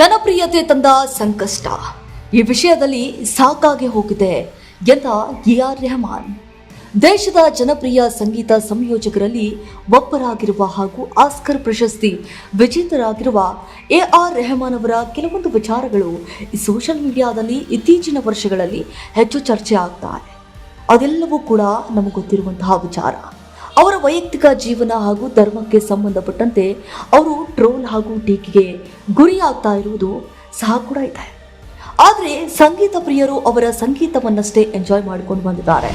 ಜನಪ್ರಿಯತೆ ತಂದ ಸಂಕಷ್ಟ. ಈ ವಿಷಯದಲ್ಲಿ ಸಾಕಾಗಿ ಹೋಗಿದೆ ಎಂದ ಎ ಆರ್ ರೆಹಮಾನ್. ದೇಶದ ಜನಪ್ರಿಯ ಸಂಗೀತ ಸಂಯೋಜಕರಲ್ಲಿ ಒಬ್ಬರಾಗಿರುವ ಹಾಗೂ ಆಸ್ಕರ್ ಪ್ರಶಸ್ತಿ ವಿಜೇತರಾಗಿರುವ ಎ ಆರ್ ರೆಹಮಾನ್ ಅವರ ಕೆಲವೊಂದು ವಿಚಾರಗಳು ಈ ಸೋಷಿಯಲ್ ಮೀಡಿಯಾದಲ್ಲಿ ಇತ್ತೀಚಿನ ವರ್ಷಗಳಲ್ಲಿ ಹೆಚ್ಚು ಚರ್ಚೆ ಆಗ್ತಾ ಇದೆ. ಅದೆಲ್ಲವೂ ಕೂಡ ನಮಗೆ ಗೊತ್ತಿರುವಂತಹ ವಿಚಾರ. ಅವರ ವೈಯಕ್ತಿಕ ಜೀವನ ಹಾಗೂ ಧರ್ಮಕ್ಕೆ ಸಂಬಂಧಪಟ್ಟಂತೆ ಅವರು ಟ್ರೋಲ್ ಹಾಗೂ ಟೀಕೆಗೆ ಗುರಿಯಾಗ್ತಾ ಇರುವುದು ಸಹ ಕೂಡ ಇದೆ. ಆದರೆ ಸಂಗೀತ ಪ್ರಿಯರು ಅವರ ಸಂಗೀತವನ್ನಷ್ಟೇ ಎಂಜಾಯ್ ಮಾಡಿಕೊಂಡು ಬಂದಿದ್ದಾರೆ.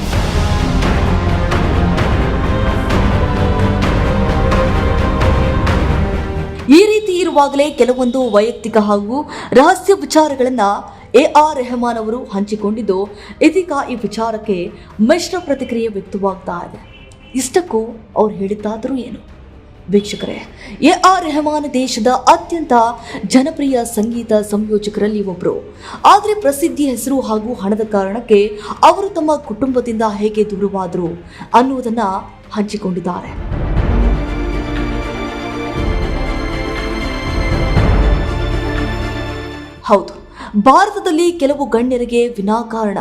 ಈ ರೀತಿ ಇರುವಾಗಲೇ ಕೆಲವೊಂದು ವೈಯಕ್ತಿಕ ಹಾಗೂ ರಹಸ್ಯ ವಿಚಾರಗಳನ್ನ ಎ ಆರ್ ರೆಹಮಾನ್ ಅವರು ಹಂಚಿಕೊಂಡಿದ್ದು ಇದೀಗ ಈ ವಿಚಾರಕ್ಕೆ ಮಿಶ್ರ ಪ್ರತಿಕ್ರಿಯೆ ವ್ಯಕ್ತವಾಗ್ತಾ ಇದೆ. ಇಷ್ಟಕ್ಕೂ ಅವ್ರು ಹೇಳಿದ್ದಾದರೂ ಏನು? ವೀಕ್ಷಕರೇ ಎ ಆರ್ ರೆಹಮಾನ್ ದೇಶದ ಅತ್ಯಂತ ಜನಪ್ರಿಯ ಸಂಗೀತ ಸಂಯೋಜಕರಲ್ಲಿ ಒಬ್ಬರು ಆದರೆ ಪ್ರಸಿದ್ಧಿ ಹೆಸರು ಹಾಗೂ ಹಣದ ಕಾರಣಕ್ಕೆ ಅವರು ತಮ್ಮ ಕುಟುಂಬದಿಂದ ಹೇಗೆ ದೂರವಾದರು ಅನ್ನುವುದನ್ನು ಹಂಚಿಕೊಂಡಿದ್ದಾರೆ. ಹೌದು, ಭಾರತದಲ್ಲಿ ಕೆಲವು ಗಣ್ಯರಿಗೆ ವಿನಾಕಾರಣ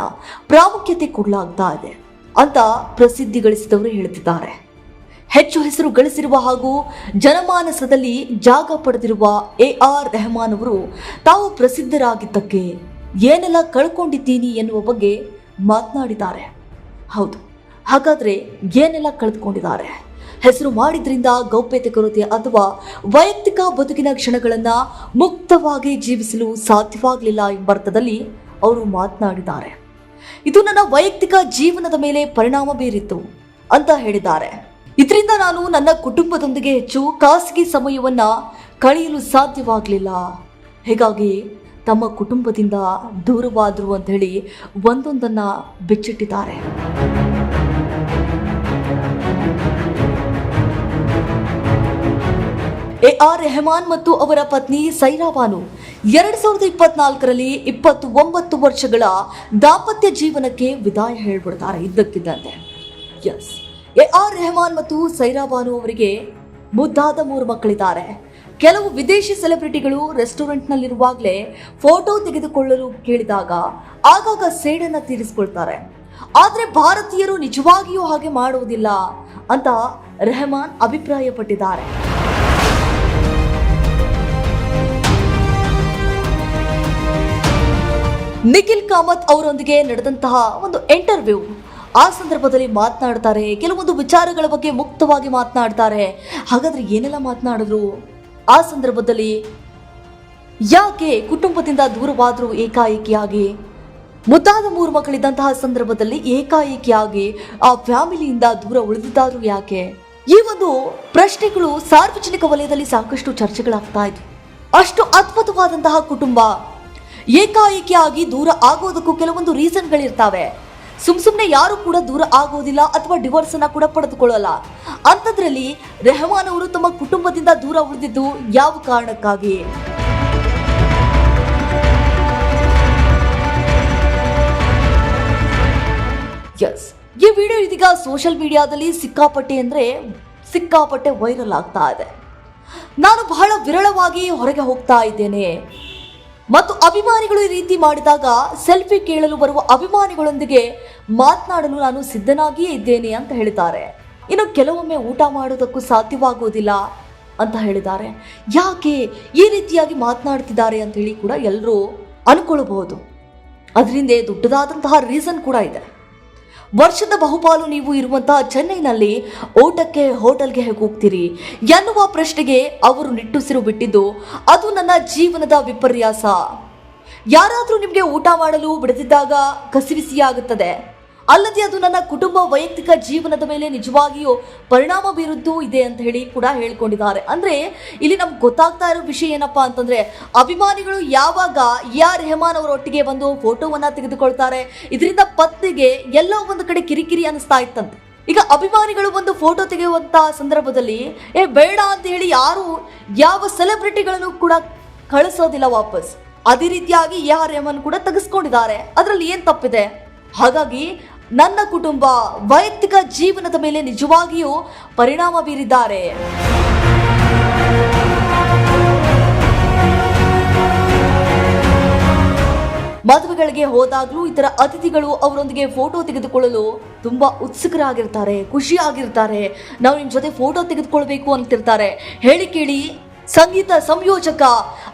ಪ್ರಾಮುಖ್ಯತೆ ಕೊಡಲಾಗ್ತಾ ಇದೆ. ಅಂತ ಪ್ರಸಿದ್ಧಿ ಗಳಿಸಿದವರು ಹೇಳುತ್ತಿದ್ದಾರೆ. ಹೆಚ್ಚು ಹೆಸರು ಗಳಿಸಿರುವ ಹಾಗೂ ಜನಮಾನಸದಲ್ಲಿ ಜಾಗ ಪಡೆದಿರುವ ಎ ಆರ್ ರೆಹಮಾನ್ ಅವರು, ತಾವು ಪ್ರಸಿದ್ಧರಾಗಿದ್ದಕ್ಕೆ ಏನೆಲ್ಲ ಕಳ್ಕೊಂಡಿದ್ದೀನಿ ಎನ್ನುವ ಬಗ್ಗೆ ಮಾತನಾಡಿದ್ದಾರೆ. ಹೌದು, ಹಾಗಾದ್ರೆ ಏನೆಲ್ಲ ಕಳೆದುಕೊಂಡಿದ್ದಾರೆ ಹೆಸರು ಮಾಡಿದ್ರಿಂದ ಗೌಪ್ಯತೆ ಕೊರತೆ ಅಥವಾ ವೈಯಕ್ತಿಕ ಬದುಕಿನ ಕ್ಷಣಗಳನ್ನ ಮುಕ್ತವಾಗಿ ಜೀವಿಸಲು ಸಾಧ್ಯವಾಗಲಿಲ್ಲ ಎಂಬ ಅರ್ಥದಲ್ಲಿ ಅವರು ಮಾತನಾಡಿದ್ದಾರೆ. ಇದು ನನ್ನ ವೈಯಕ್ತಿಕ ಜೀವನದ ಮೇಲೆ ಪರಿಣಾಮ ಬೀರಿತ್ತು ಅಂತ ಹೇಳಿದ್ದಾರೆ. ಇದರಿಂದ ನಾನು ನನ್ನ ಕುಟುಂಬದೊಂದಿಗೆ ಹೆಚ್ಚು ಖಾಸಗಿ ಸಮಯವನ್ನ ಕಳೆಯಲು ಸಾಧ್ಯವಾಗಲಿಲ್ಲ. ಹೀಗಾಗಿ ತಮ್ಮ ಕುಟುಂಬದಿಂದ ದೂರವಾದರು ಅಂತ ಹೇಳಿ ಒಂದೊಂದನ್ನ ಬಿಚ್ಚಿಟ್ಟಿದ್ದಾರೆ. ಎ ಆರ್ ರೆಹಮಾನ್ ಮತ್ತು ಅವರ ಪತ್ನಿ ಸೈರಾ ಬಾನು ಎರಡ್ ಸಾವಿರದ ಇಪ್ಪತ್ನಾಲ್ಕರಲ್ಲಿ ಇಪ್ಪತ್ತು ಒಂಬತ್ತು ವರ್ಷಗಳ ದಾಂಪತ್ಯ ಜೀವನಕ್ಕೆ ವಿದಾಯ ಹೇಳ್ಬಿಡ್ತಾರೆ ಇದ್ದಕ್ಕಿದ್ದಂತೆ. ಎಸ್ ಎ ಆರ್ ರೆಹಮಾನ್ ಮತ್ತು ಸೈರಾ ಬಾನು ಅವರಿಗೆ ಮುದ್ದಾದ ಮೂರು ಮಕ್ಕಳಿದ್ದಾರೆ. ಕೆಲವು ವಿದೇಶಿ ಸೆಲೆಬ್ರಿಟಿಗಳು ರೆಸ್ಟೋರೆಂಟ್ನಲ್ಲಿರುವಾಗಲೇ ಫೋಟೋ ತೆಗೆದುಕೊಳ್ಳಲು ಕೇಳಿದಾಗ ಆಗಾಗ ಸೇಡನ್ನು ತೀರಿಸಿಕೊಳ್ತಾರೆ. ಆದರೆ ಭಾರತೀಯರು ನಿಜವಾಗಿಯೂ ಹಾಗೆ ಮಾಡುವುದಿಲ್ಲ ಅಂತ ರೆಹಮಾನ್ ಅಭಿಪ್ರಾಯಪಟ್ಟಿದ್ದಾರೆ. ನಿಖಿಲ್ ಕಾಮತ್ ಅವರೊಂದಿಗೆ ನಡೆದಂತಹ ಒಂದು ಇಂಟರ್ವ್ಯೂ ಆ ಸಂದರ್ಭದಲ್ಲಿ ಮಾತನಾಡ್ತಾರೆ. ಕೆಲವೊಂದು ವಿಚಾರಗಳ ಬಗ್ಗೆ ಮುಕ್ತವಾಗಿ ಮಾತನಾಡ್ತಾರೆ. ಹಾಗಾದ್ರೆ ಏನೆಲ್ಲ ಮಾತನಾಡಿದ್ರು ಆ ಸಂದರ್ಭದಲ್ಲಿ ಯಾಕೆ ಕುಟುಂಬದಿಂದ ದೂರವಾದ್ರು ಏಕಾಏಕಿಯಾಗಿ? ಮುದ್ದಾದ ಮೂರು ಮಕ್ಕಳಿದ್ದಂತಹ ಸಂದರ್ಭದಲ್ಲಿ ಏಕಾಏಕಿಯಾಗಿ ಆ ಫ್ಯಾಮಿಲಿಯಿಂದ ದೂರ ಉಳಿದಿದ್ದಾದ್ರು ಯಾಕೆ? ಈ ಒಂದು ಪ್ರಶ್ನೆಗಳು ಸಾರ್ವಜನಿಕ ವಲಯದಲ್ಲಿ ಸಾಕಷ್ಟು ಚರ್ಚೆಗಳಾಗ್ತಾ ಇದ್ವು. ಅಷ್ಟು ಅದ್ಭುತವಾದಂತಹ ಕುಟುಂಬ. ಏಕಾಏಕಿಯಾಗಿ ದೂರ ಆಗೋದಕ್ಕೂ ಕೆಲವೊಂದು ರೀಸನ್ಗಳಿರ್ತಾವೆ. ಸುಮ್ ಸುಮ್ಮನೆ ಯಾರು ಕೂಡ ದೂರ ಆಗೋದಿಲ್ಲ ಅಥವಾ ಡಿವೋರ್ಸ್ ಅನ್ನ ಕೂಡ ಪಡೆದುಕೊಳ್ಳಲ್ಲ. ಅಂಥದ್ರಲ್ಲಿ ರೆಹಮಾನ್ ಅವರು ತಮ್ಮ ಕುಟುಂಬದಿಂದ ದೂರ ಉಳಿದಿದ್ದು ಯಾವ ಕಾರಣಕ್ಕಾಗಿ? ಎಸ್ ಈ ವಿಡಿಯೋ ಇದೀಗ ಸೋಷಿಯಲ್ ಮೀಡಿಯಾದಲ್ಲಿ ಸಿಕ್ಕಾಪಟ್ಟೆ ಅಂದ್ರೆ ಸಿಕ್ಕಾಪಟ್ಟೆ ವೈರಲ್ ಆಗ್ತಾ ಇದೆ. ನಾನು ಬಹಳ ವಿರಳವಾಗಿ ಹೊರಗೆ ಹೋಗ್ತಾ ಇದ್ದೇನೆ. ಮತ್ತು ಅಭಿಮಾನಿಗಳು ಈ ರೀತಿ ಮಾಡಿದಾಗ ಸೆಲ್ಫಿ ಕೇಳಲು ಬರುವ ಅಭಿಮಾನಿಗಳೊಂದಿಗೆ ಮಾತನಾಡಲು ನಾನು ಸಿದ್ಧನಾಗಿಯೇ ಇದ್ದೇನೆ ಅಂತ ಹೇಳಿದ್ದಾರೆ. ಇನ್ನು ಕೆಲವೊಮ್ಮೆ ಊಟ ಮಾಡೋದಕ್ಕೂ ಸಾಧ್ಯವಾಗುವುದಿಲ್ಲ ಅಂತ ಹೇಳಿದ್ದಾರೆ. ಯಾಕೆ ಈ ರೀತಿಯಾಗಿ ಮಾತನಾಡ್ತಿದ್ದಾರೆ ಅಂತ ಹೇಳಿ ಕೂಡ ಎಲ್ಲರೂ ಅನ್ಕೊಳ್ಬಹುದು. ಅದರಿಂದ ದೊಡ್ಡದಾದಂತಹ ರೀಸನ್ ಕೂಡ ಇದೆ. ವರ್ಷದ ಬಹುಪಾಲು ನೀವು ಇರುವಂತಹ ಚೆನ್ನೈನಲ್ಲಿ ಊಟಕ್ಕೆ ಹೋಟೆಲ್ಗೆ ಹೇಗೆ ಹೋಗ್ತೀರಿ. ಎನ್ನುವ ಪ್ರಶ್ನೆಗೆ ಅವರು ನಿಟ್ಟುಸಿರು ಬಿಟ್ಟಿದ್ದು, ಅದು ನನ್ನ ಜೀವನದ ವಿಪರ್ಯಾಸ. ಯಾರಾದರೂ ನಿಮಗೆ ಊಟ ಮಾಡಲು ಬಿಡದಿದ್ದಾಗ ಕಸಿವಿಸಿಯಾಗುತ್ತದೆ. ಅಲ್ಲದೆ ಅದು ನನ್ನ ಕುಟುಂಬ ವೈಯಕ್ತಿಕ ಜೀವನದ ಮೇಲೆ ನಿಜವಾಗಿಯೂ ಪರಿಣಾಮ ಬೀರುದ್ದು ಇದೆ ಅಂತ ಹೇಳಿ ಕೂಡ ಹೇಳ್ಕೊಂಡಿದ್ದಾರೆ. ಅಂದ್ರೆ ಇಲ್ಲಿ ನಮ್ಗೆ ಗೊತ್ತಾಗ್ತಾ ಇರೋ ವಿಷಯ ಏನಪ್ಪಾ ಅಂತಂದ್ರೆ ಅಭಿಮಾನಿಗಳು ಯಾವಾಗ ಯಾರ್ ರೆಹಮಾನ್ ಅವರೊಟ್ಟಿಗೆ ಬಂದು ಫೋಟೋವನ್ನ ತೆಗೆದುಕೊಳ್ತಾರೆ, ಇದರಿಂದ ಪತ್ನಿಗೆ ಎಲ್ಲೋ ಒಂದು ಕಡೆ ಕಿರಿಕಿರಿ ಅನಿಸ್ತಾ ಇತ್ತಂತೆ. ಈಗ ಅಭಿಮಾನಿಗಳು ಒಂದು ಫೋಟೋ ತೆಗೆಯುವಂತಹ ಸಂದರ್ಭದಲ್ಲಿ, ಏ, ಬೇಡ ಅಂತ ಹೇಳಿ ಯಾರು ಯಾವ ಸೆಲೆಬ್ರಿಟಿಗಳನ್ನು ಕೂಡ ಕಳಿಸೋದಿಲ್ಲ ವಾಪಸ್. ಅದೇ ರೀತಿಯಾಗಿ ಎ ಆರ್ ರೆಹಮಾನ್ ಕೂಡ ತೆಗೆಸ್ಕೊಂಡಿದ್ದಾರೆ. ಅದರಲ್ಲಿ ಏನ್ ತಪ್ಪಿದೆ? ಹಾಗಾಗಿ ನನ್ನ ಕುಟುಂಬ ವೈಯಕ್ತಿಕ ಜೀವನದ ಮೇಲೆ ನಿಜವಾಗಿಯೂ ಪರಿಣಾಮ ಬೀರಿದ್ದಾರೆ. ಮದುವೆಗಳಿಗೆ ಹೋದಾಗಲೂ ಇತರ ಅತಿಥಿಗಳು ಅವರೊಂದಿಗೆ ಫೋಟೋ ತೆಗೆದುಕೊಳ್ಳಲು ತುಂಬಾ ಉತ್ಸುಕರಾಗಿರ್ತಾರೆ, ಖುಷಿಯಾಗಿರ್ತಾರೆ. ನಾವು ನಿಮ್ಮ ಜೊತೆ ಫೋಟೋ ತೆಗೆದುಕೊಳ್ಬೇಕು ಅಂತಿರ್ತಾರೆ. ಹೇಳಿ ಕೇಳಿ, ಸಂಗೀತ ಸಂಯೋಜಕ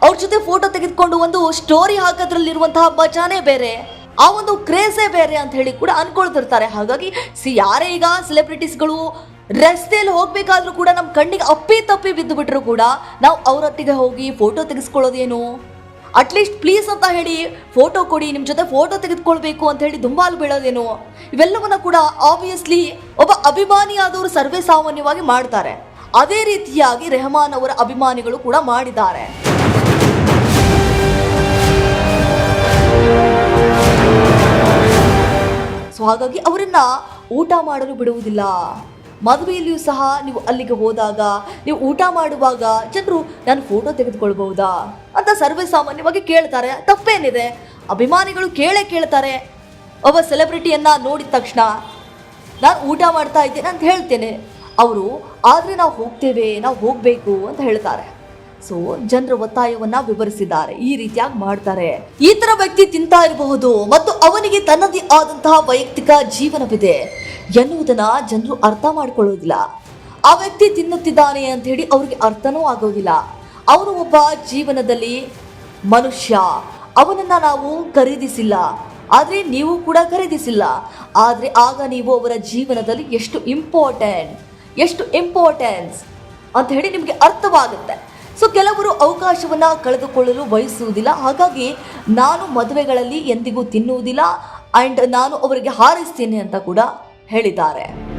ಅವ್ರ ಜೊತೆ ಫೋಟೋ ತೆಗೆದುಕೊಂಡು ಒಂದು ಸ್ಟೋರಿ ಹಾಕೋದ್ರಲ್ಲಿರುವಂತಹ ಮಜಾನೇ ಬೇರೆ. ಆ ಒಂದು ಕ್ರೇಜೇ ಬೇರೆ ಅಂತ ಹೇಳಿ ಕೂಡ ಅನ್ಕೊಳ್ತಿರ್ತಾರೆ. ಹಾಗಾಗಿ ಸಿ, ಯಾರೇ ಈಗ ಸೆಲೆಬ್ರಿಟೀಸ್ಗಳು ರಸ್ತೆಯಲ್ಲಿ ಹೋಗ್ಬೇಕಾದ್ರೂ ಕೂಡ ನಮ್ಮ ಕಣ್ಣಿಗೆ ಅಪ್ಪಿ ತಪ್ಪಿ ಬಿದ್ದು ಬಿಟ್ಟರು ಕೂಡ ನಾವು ಅವರೊಟ್ಟಿಗೆ ಹೋಗಿ ಫೋಟೋ ತೆಗೆಸ್ಕೊಳ್ಳೋದೇನು? ಅಟ್ಲೀಸ್ಟ್ ಪ್ಲೀಸ್ ಅಂತ ಹೇಳಿ ಫೋಟೋ ಕೊಡಿ ನಿಮ್ಮ ಜೊತೆ ಫೋಟೋ ತೆಗೆದುಕೊಳ್ಬೇಕು ಅಂತ ಹೇಳಿ ದುಂಬಾಲು ಬೀಳೋದೇನು? ಇವೆಲ್ಲವನ್ನ ಕೂಡ ಆಬ್ವಿಯಸ್ಲಿ ಒಬ್ಬ ಅಭಿಮಾನಿಯಾದವರು ಸರ್ವೇ ಸಾಮಾನ್ಯವಾಗಿ ಮಾಡ್ತಾರೆ. ಅದೇ ರೀತಿಯಾಗಿ ರೆಹಮಾನ್ ಅವರ ಅಭಿಮಾನಿಗಳು ಕೂಡ ಮಾಡಿದ್ದಾರೆ. ಸೊ ಹಾಗಾಗಿ ಅವರನ್ನ ಊಟ ಮಾಡಲು ಬಿಡುವುದಿಲ್ಲ. ಮದುವೆಯಲ್ಲಿಯೂ ಸಹ ನೀವು ಅಲ್ಲಿಗೆ ಹೋದಾಗ, ನೀವು ಊಟ ಮಾಡುವಾಗ ಜನರು ನಾನು ಫೋಟೋ ತೆಗೆದುಕೊಳ್ಬಹುದಾ ಅಂತ ಸರ್ವೇ ಸಾಮಾನ್ಯವಾಗಿ ಕೇಳ್ತಾರೆ. ತಪ್ಪೇನಿದೆ? ಅಭಿಮಾನಿಗಳು ಕೇಳೇ ಕೇಳ್ತಾರೆ. ಒಬ್ಬ ಸೆಲೆಬ್ರಿಟಿಯನ್ನ ನೋಡಿದ ತಕ್ಷಣ, ನಾನು ಊಟ ಮಾಡ್ತಾ ಇದ್ದೇನೆ ಅಂತ ಹೇಳ್ತೇನೆ. ಅವರು, ಆದರೆ ನಾವು ಹೋಗ್ತೇವೆ, ನಾವು ಹೋಗಬೇಕು ಅಂತ ಹೇಳ್ತಾರೆ. ಸೊ ಜನರ ಒತ್ತಾಯವನ್ನ ವಿವರಿಸಿದ್ದಾರೆ. ಈ ರೀತಿಯಾಗಿ ಮಾಡ್ತಾರೆ. ಈ ತರ ವ್ಯಕ್ತಿ ತಿಂತಾ ಇರಬಹುದು ಮತ್ತು ಅವನಿಗೆ ತನ್ನದೇ ಆದಂತಹ ವೈಯಕ್ತಿಕ ಜೀವನವಿದೆ ಎನ್ನುವುದನ್ನ ಜನರು ಅರ್ಥ ಮಾಡಿಕೊಳ್ಳೋದಿಲ್ಲ. ಆ ವ್ಯಕ್ತಿ ತಿನ್ನುತ್ತಿದ್ದಾನೆ ಅಂತ ಹೇಳಿ ಅವ್ರಿಗೆ ಅರ್ಥನೂ ಆಗೋದಿಲ್ಲ. ಅವನು ಒಬ್ಬ ಜೀವನದಲ್ಲಿ ಮನುಷ್ಯ. ಅವನನ್ನ ನಾವು ಖರೀದಿಸಿಲ್ಲ. ಆದರೆ ನೀವು ಕೂಡ ಖರೀದಿಸಿಲ್ಲ. ಆದರೆ ಆಗ ನೀವು ಅವರ ಜೀವನದಲ್ಲಿ ಎಷ್ಟು ಇಂಪಾರ್ಟೆಂಟ್ ಎಷ್ಟು ಇಂಪಾರ್ಟೆನ್ಸ್ ಅಂತ ಹೇಳಿ ನಿಮಗೆ ಅರ್ಥವಾಗುತ್ತೆ. ಸೊ ಕೆಲವರು ಅವಕಾಶವನ್ನ ಕಳೆದುಕೊಳ್ಳಲು ಬಯಸುವುದಿಲ್ಲ. ಹಾಗಾಗಿ ನಾನು ಮದುವೆಗಳಲ್ಲಿ ಎಂದಿಗೂ ತಿನ್ನುವುದಿಲ್ಲ. ಅಂಡ್ ನಾನು ಅವರಿಗೆ ಹಾರೈಸ್ತೇನೆ ಅಂತ ಕೂಡ ಹೇಳಿದ್ದಾರೆ.